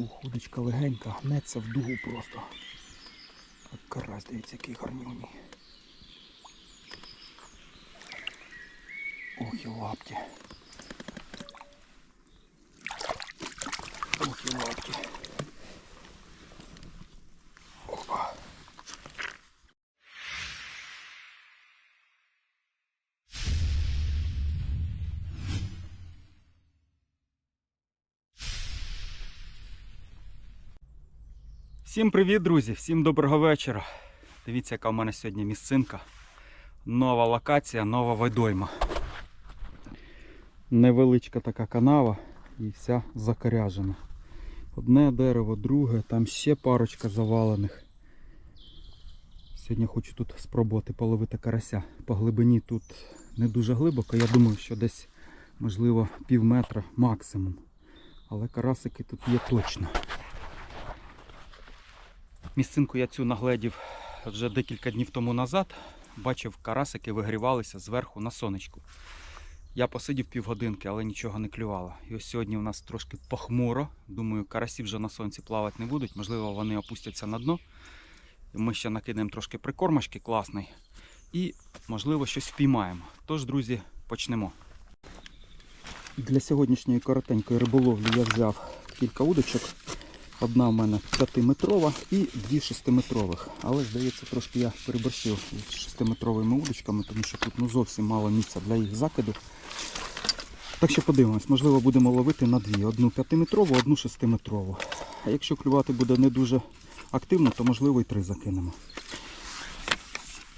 Уходочка легенька, гнеться в дугу просто. От карась, дивіться, який гарнюній. Ох і лапті. Ох і лапті. Всім привіт, друзі! Всім доброго вечора. Дивіться, яка в мене сьогодні місцинка. Нова локація, нова водойма. Невеличка така канава і вся закоряжена. Одне дерево, друге, там ще парочка завалених. Сьогодні хочу тут спробувати половити карася. По глибині тут не дуже глибоко. Я думаю, що десь можливо пів метра максимум. Але карасики тут є точно. Місцинку я цю нагледів вже декілька днів тому назад. Бачив, карасики вигрівалися зверху на сонечку. Я посидів півгодинки, але нічого не клювало. І ось сьогодні у нас трошки похмуро. Думаю, карасі вже на сонці плавати не будуть. Можливо, вони опустяться на дно. Ми ще накидаємо трошки прикормочки класний. І, можливо, щось впіймаємо. Тож, друзі, почнемо. Для сьогоднішньої коротенької риболовлі я взяв кілька удочок. Одна в мене 5-метрова і дві 6-метрових. Але, здається, трошки я переборщив з 6-метровими удочками, тому що тут ну, зовсім мало місця для їх закиду. Так що подивимось, можливо, будемо ловити на дві. Одну 5-метрову, одну 6-метрову. А якщо клювати буде не дуже активно, то можливо і три закинемо.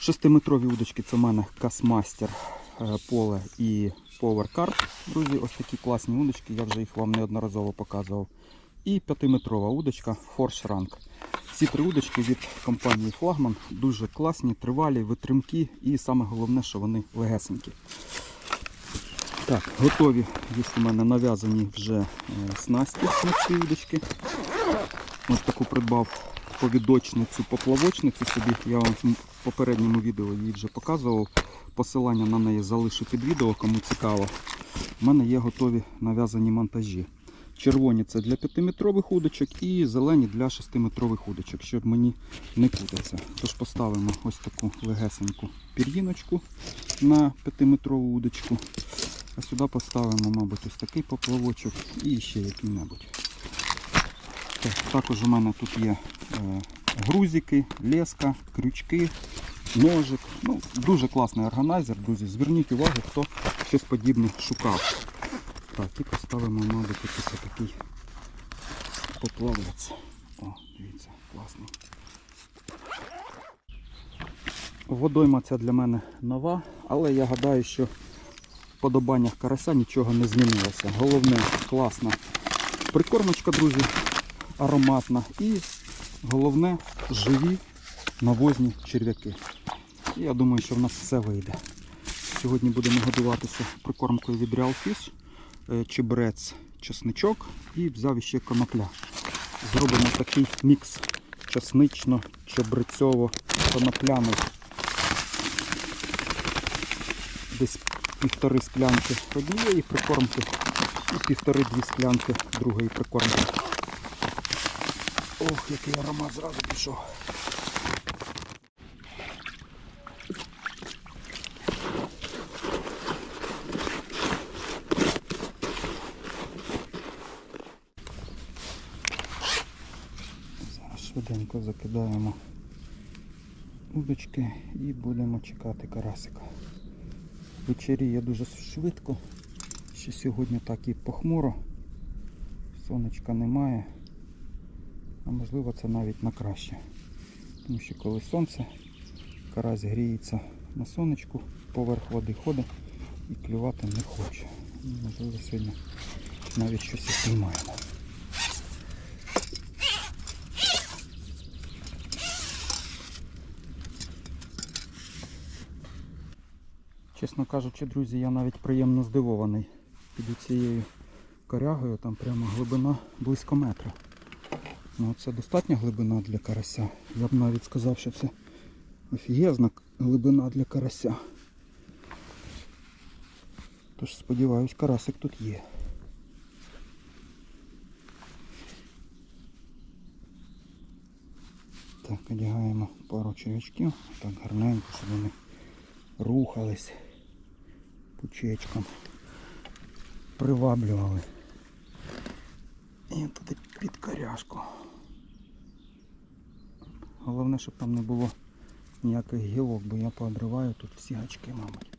6-метрові удочки це в мене Касмастер е, поле і Power Carp. Друзі, ось такі класні удочки, я вже їх вам неодноразово показував. І 5-метрова удочка Rank. Ці три удочки від компанії Флагман дуже класні, тривалі, витримкі і саме головне, що вони легесенькі. Так, готові. Є у мене нав'язані вже е, снасті на ці удочки. Ось таку придбав повідочницю, поплавочницю собі. Я вам в попередньому відео її вже показував. Посилання на неї залишу під відео, кому цікаво. У мене є готові нав'язані монтажі. Червоні це для 5-метрових удочок і зелені для 6-метрових удочок, щоб мені не путатися. Тож поставимо ось таку легесеньку пір'їночку на 5-метрову удочку. А сюди поставимо, мабуть, ось такий поплавочок і ще який-небудь. Також у мене тут є е, грузики, леска, крючки, ножик. Ну, Дуже класний органайзер, друзі. Зверніть увагу, хто щось подібне шукав. Так, і поставимо, мабуть, якийсь такий поплавець. О, дивіться, класний. Водойма ця для мене нова, але я гадаю, що в подобаннях карася нічого не змінилося. Головне, класна прикормочка, друзі, ароматна. І головне, живі навозні черв'яки. Я думаю, що в нас все вийде. Сьогодні будемо годуватися прикормкою від Real Fish чебрець, чесничок і взяв ще конопля. Зробимо такий мікс чеснично-чебрецьово-конопляний. Десь півтори склянки однієї прикормки і півтори-дві склянки другої прикормки. Ох, який аромат зразу пішов. Зараз швиденько закидаємо удочки і будемо чекати карасика. Вечеріє дуже швидко. Ще сьогодні так і похмуро. Сонечка немає. А можливо це навіть на краще. Тому що коли сонце, карась гріється на сонечку, поверх води ходить і клювати не хоче. Можливо сьогодні навіть щось і піймаємо. Чесно кажучи, друзі, я навіть приємно здивований під цією корягою, там прямо глибина близько метра. Ну, це достатня глибина для карася. Я б навіть сказав, що це офігезна глибина для карася. Тож сподіваюсь, карасик тут є. Так, одягаємо пару червячків, так гарненько, щоб вони рухались пучечком, приваблювали. І туди під коряшку. Головне, щоб там не було ніяких гілок, бо я поодриваю тут всі гачки, мабуть.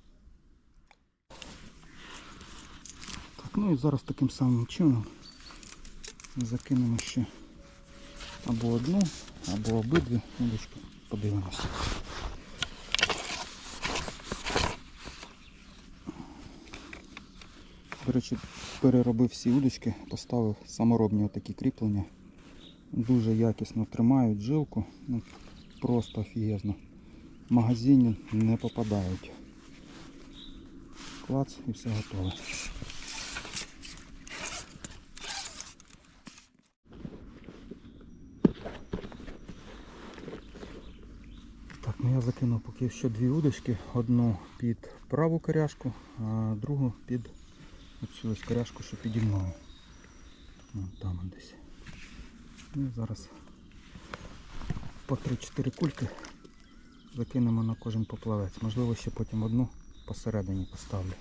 Так, ну і зараз таким самим чином закинемо ще або одну, або обидві удочки. Подивимося. До речі, переробив всі удочки, поставив саморобні отакі кріплення. Дуже якісно тримають жилку. Ну, просто офігезно. В магазині не попадають. Клац і все готове. Так, ну я закинув поки що дві удочки. Одну під праву коряшку, а другу під оцю ось коряшку, що піді мною. Там десь. Ну зараз по 3-4 кульки закинемо на кожен поплавець. Можливо, ще потім одну посередині поставлю.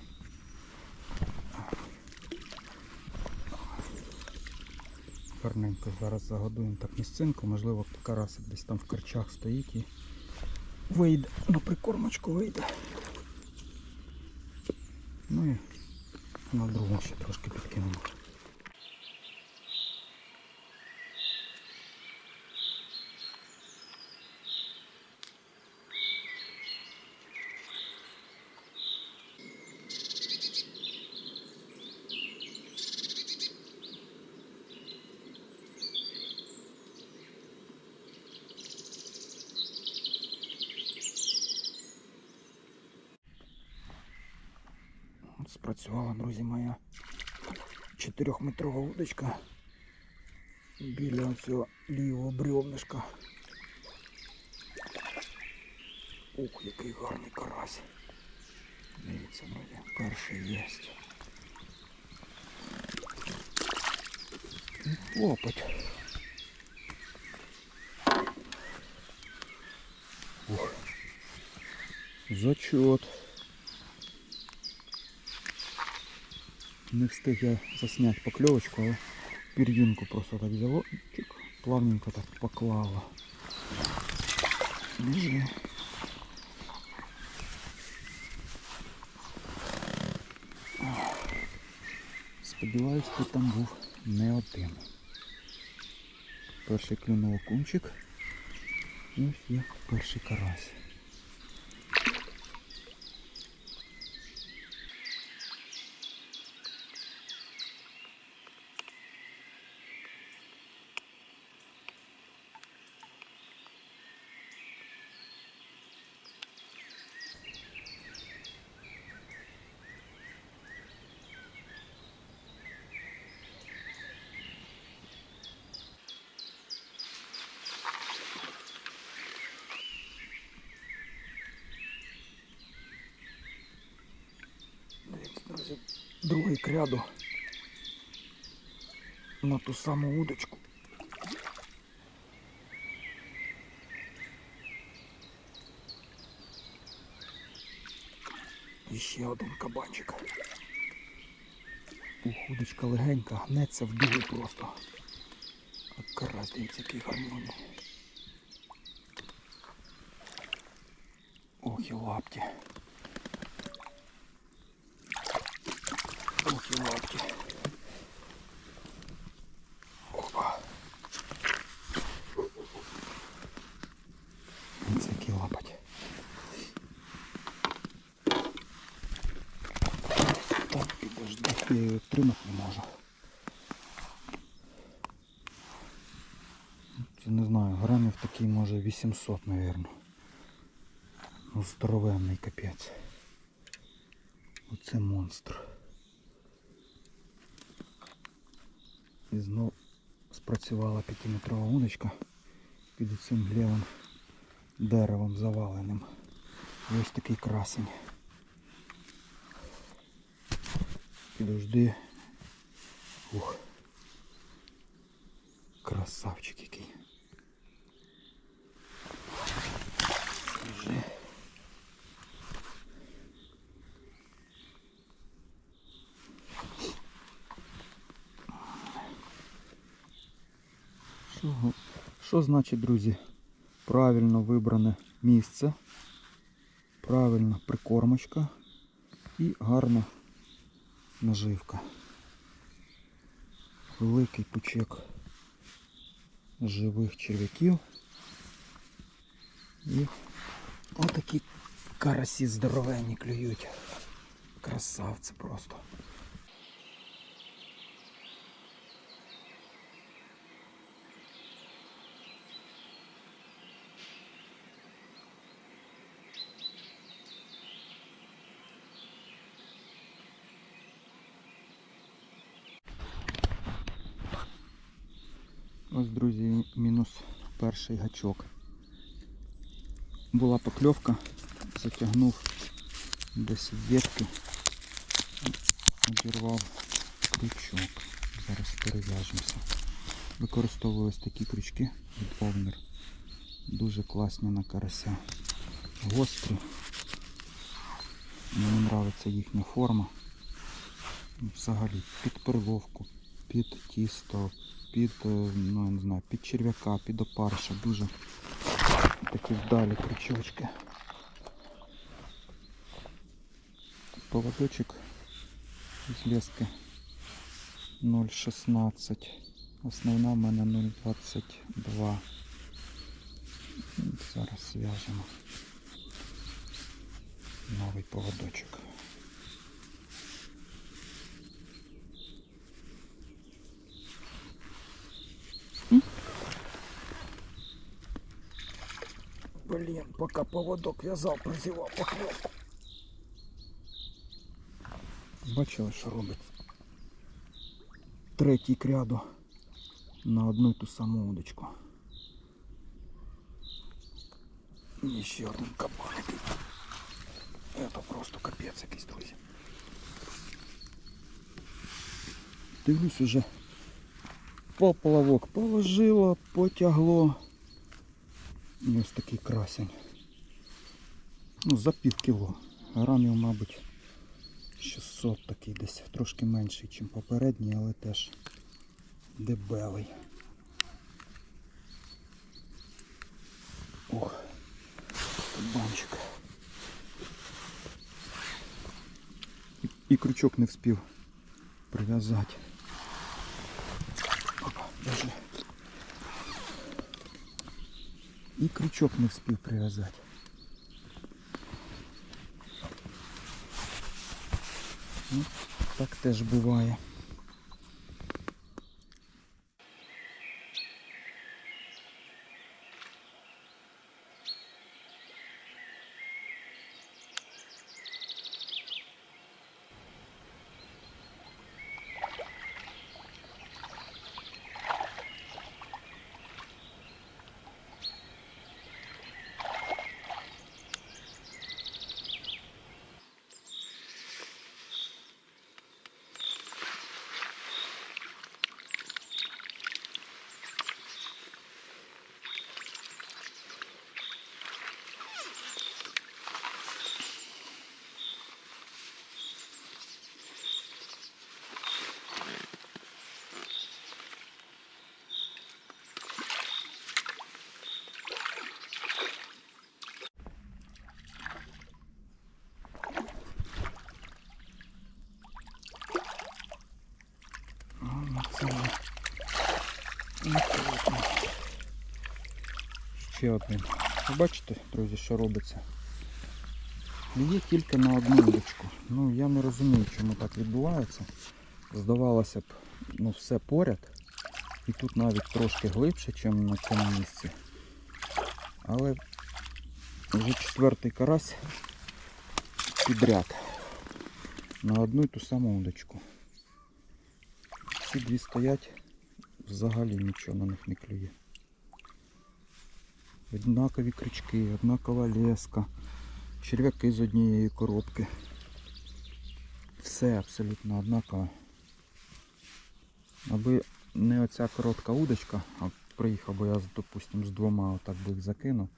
Гарненько зараз загодуємо так місцинку, можливо карасик десь там в корчах стоїть і вийде, на прикормочку вийде. Ну і на другу ще трошки підкинемо. От спрацювала, друзі, моя чотирьохметрова удочка біля цього лівого бревнишка. Ух, який гарний карась. Дивіться, друзі, перший є. Лопать. Ух. Зачет. Не встиг я засняти покльовочку, але пір'їнку просто так взяло, чик, плавненько так поклало. Біжи. Сподіваюсь, ти там був не один. Перший клюнув окунчик. І ось є перший карась. Дивіться, друзі, другий кряду на ту саму удочку. І ще один кабанчик. Удочка легенька, гнеться в дугу просто. А карась, дивіться, гармоній. Ох і лапті. І лапті. Опа. Який лапать. Так, підожди, я її тримати не можу. Це не знаю, грамів такий може 800, мабуть. Ну, здоровенний капець. Оце монстр. І знов спрацювала п'ятиметрова удочка під цим лівим деревом заваленим. І ось такий красень. Підожди. Ух. Красавчик який. Що значить, друзі? Правильно вибране місце, правильна прикормочка і гарна наживка. Великий пучок живих черв'яків. І отакі карасі здоровенні клюють. Красавці просто. Ось, друзі, мінус перший гачок. Була покльовка, затягнув десь ветки, обірвав крючок. Зараз перев'яжемося. Використовую такі крючки від Овнер. Дуже класні на карася. Гострі. Мені подобається їхня форма. Взагалі під перловку, під тісто, під, е, ну, я не знаю, під черв'яка, під опарша. Дуже такі вдалі крючочки. Поводочок з лески 0,16. Основна в мене 0,22. Зараз зв'яжемо новий поводочок. Блін, поки поводок в'язав, прозівав покльовку. Бачили, що робить? Третій кряду на одну й ту саму удочку. І ще один кабан який. Це просто капець якийсь, друзі. Дивлюсь уже. Поплавок положило, потягло. І ось такий красень. Ну, за пів кіло. Грамів, мабуть, 600 такий десь, трошки менший, ніж попередній, але теж дебелий. Ох, кабанчик. І, і крючок не вспів прив'язати. Опа, даже. І крючок не вспів прив'язати. Ну, так теж буває. Ще один. Бачите, друзі, що робиться? Є тільки на одну удочку. Ну я не розумію, чому так відбувається. Здавалося б, ну все поряд. І тут навіть трошки глибше, ніж на цьому місці. Але вже четвертий карась підряд. На одну й ту саму удочку. Ці дві стоять, взагалі нічого на них не клює. Однакові крючки, однакова леска, черв'яки з однієї коробки. Все абсолютно однаково. Аби не оця коротка удочка, а приїхав би я, допустим, з двома отак би їх закинув,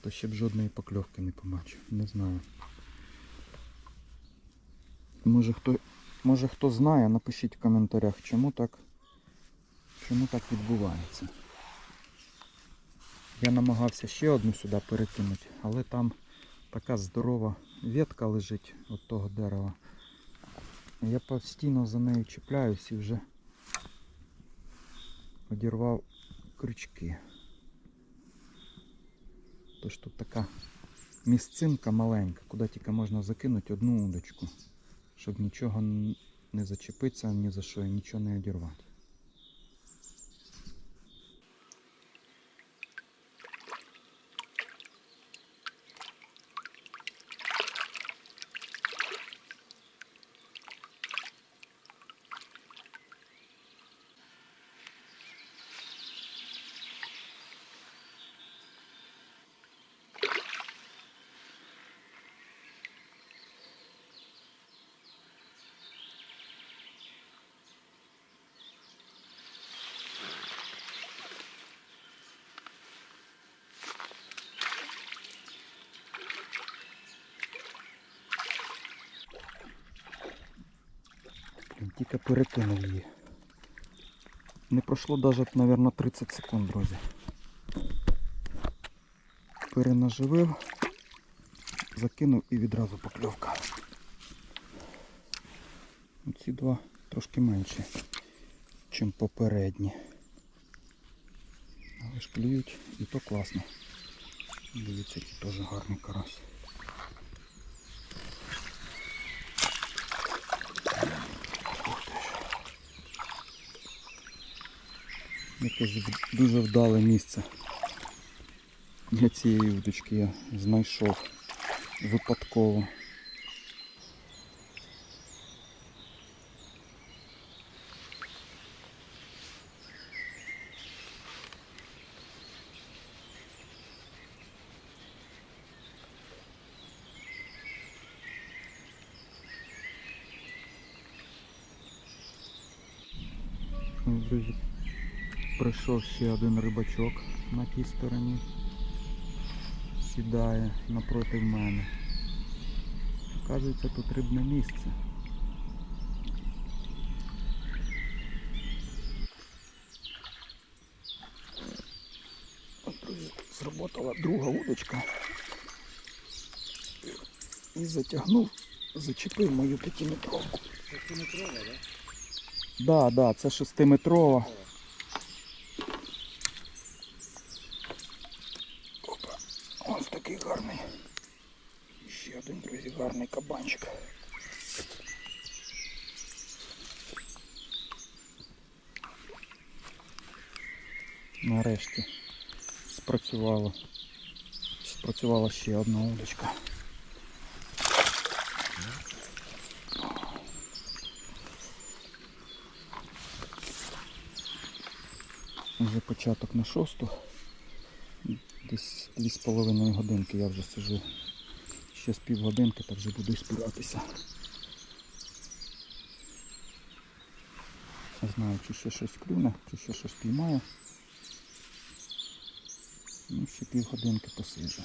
то ще б жодної покльовки не побачив. Не знаю. Може хто, може хто знає, напишіть в коментарях, чому так, чому так відбувається. Я намагався ще одну сюди перекинути, але там така здорова ветка лежить від того дерева. Я постійно за нею чіпляюсь і вже одірвав крючки. Тож тут така місцинка маленька, куди тільки можна закинути одну удочку, щоб нічого не зачепитися ні за що нічого не одірвати. Тільки перекинув її. Не пройшло навіть, мабуть, 30 секунд, друзі. Перенаживив, закинув і відразу покльовка. Ці два трошки менші, ніж попередні. Але ж клюють і то класно. Дивіться, який теж гарний карась. Ух ти ж. Якесь дуже вдале місце для цієї удочки я знайшов випадково. Ось, Друзі, прийшов ще один рибачок на тій стороні. Сідає напроти мене. Оказується, тут рибне місце. От, зработала друга удочка. І затягнув, зачепив мою п'ятиметровку. П'ятиметрова, да? Да, да, це шестиметрова. Опа, ось такий гарний. Ще один, друзі, гарний кабанчик. Нарешті спрацювало. Спрацювала ще одна удочка. Вже початок на шосту. Десь дві з половиною годинки я вже сижу. Ще з півгодинки, так вже буду спиратися. Не знаю, чи ще щось клюне, чи ще щось піймаю. Ну, ще півгодинки посиджу.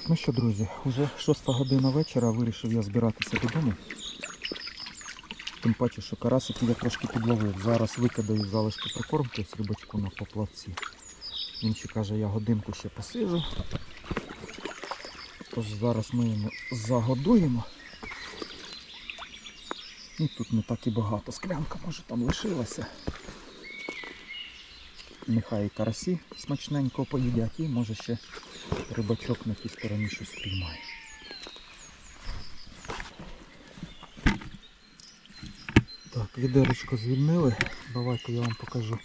Так, ну що, друзі, вже 6 година вечора, вирішив я збиратися додому. Тим паче, що карасик я трошки підловив. Зараз викидаю залишки прикормки з рибачку на поплавці. Він ще каже, я годинку ще посижу. Тож зараз ми йому загодуємо. І тут не так і багато. Склянка може там лишилася. Нехай карасі смачненько поїдять і може ще рибачок на тій стороні щось спіймає. Так, відерочко звільнили. Давайте я вам покажу,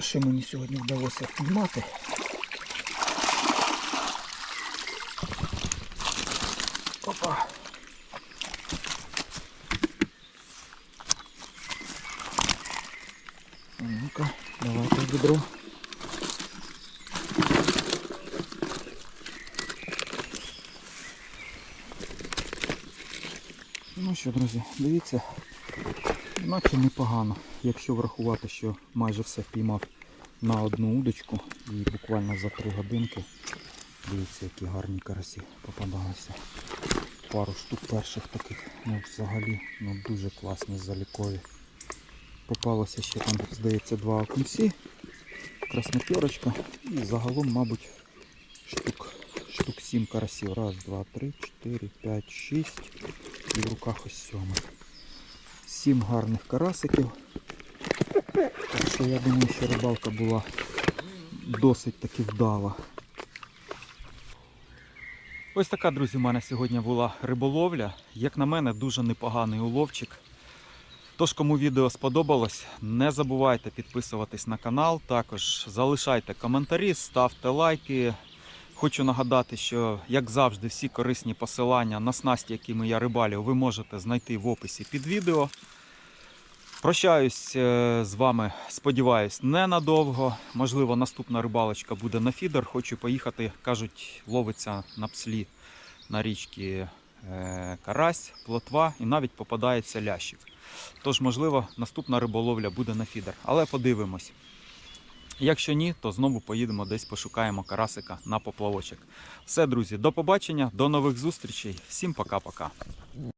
що мені сьогодні вдалося впіймати. Опа. Ну-ка, давайте в відро. Ну що, дивіться, наче непогано, якщо врахувати, що майже все піймав на одну удочку і буквально за 3 годинки. Дивіться, які гарні карасі попадалися. Пару штук перших таких, ну взагалі ну, дуже класні залікові. Попалося ще там, здається, два окунці, красноперочка і загалом, мабуть, штук, штук 7 карасів. Раз, два, три, чотири, п'ять, шість. І в руках ось сьомий. Сім гарних карасиків. Так що я думаю, що рибалка була досить таки вдала. Ось така, друзі, у мене сьогодні була риболовля. Як на мене, дуже непоганий уловчик. Тож, кому відео сподобалось, не забувайте підписуватись на канал. Також залишайте коментарі, ставте лайки. Хочу нагадати, що, як завжди, всі корисні посилання на снасті, якими я рибалю, ви можете знайти в описі під відео. Прощаюсь е, з вами, сподіваюсь, ненадовго. Можливо, наступна рибалочка буде на фідер. Хочу поїхати, кажуть, ловиться на пслі на річці е, карась, плотва і навіть попадається лящик. Тож, можливо, наступна риболовля буде на фідер. Але подивимось. Якщо ні, то знову поїдемо десь пошукаємо карасика на поплавочок. Все, друзі, до побачення, до нових зустрічей. Всім пока-пока.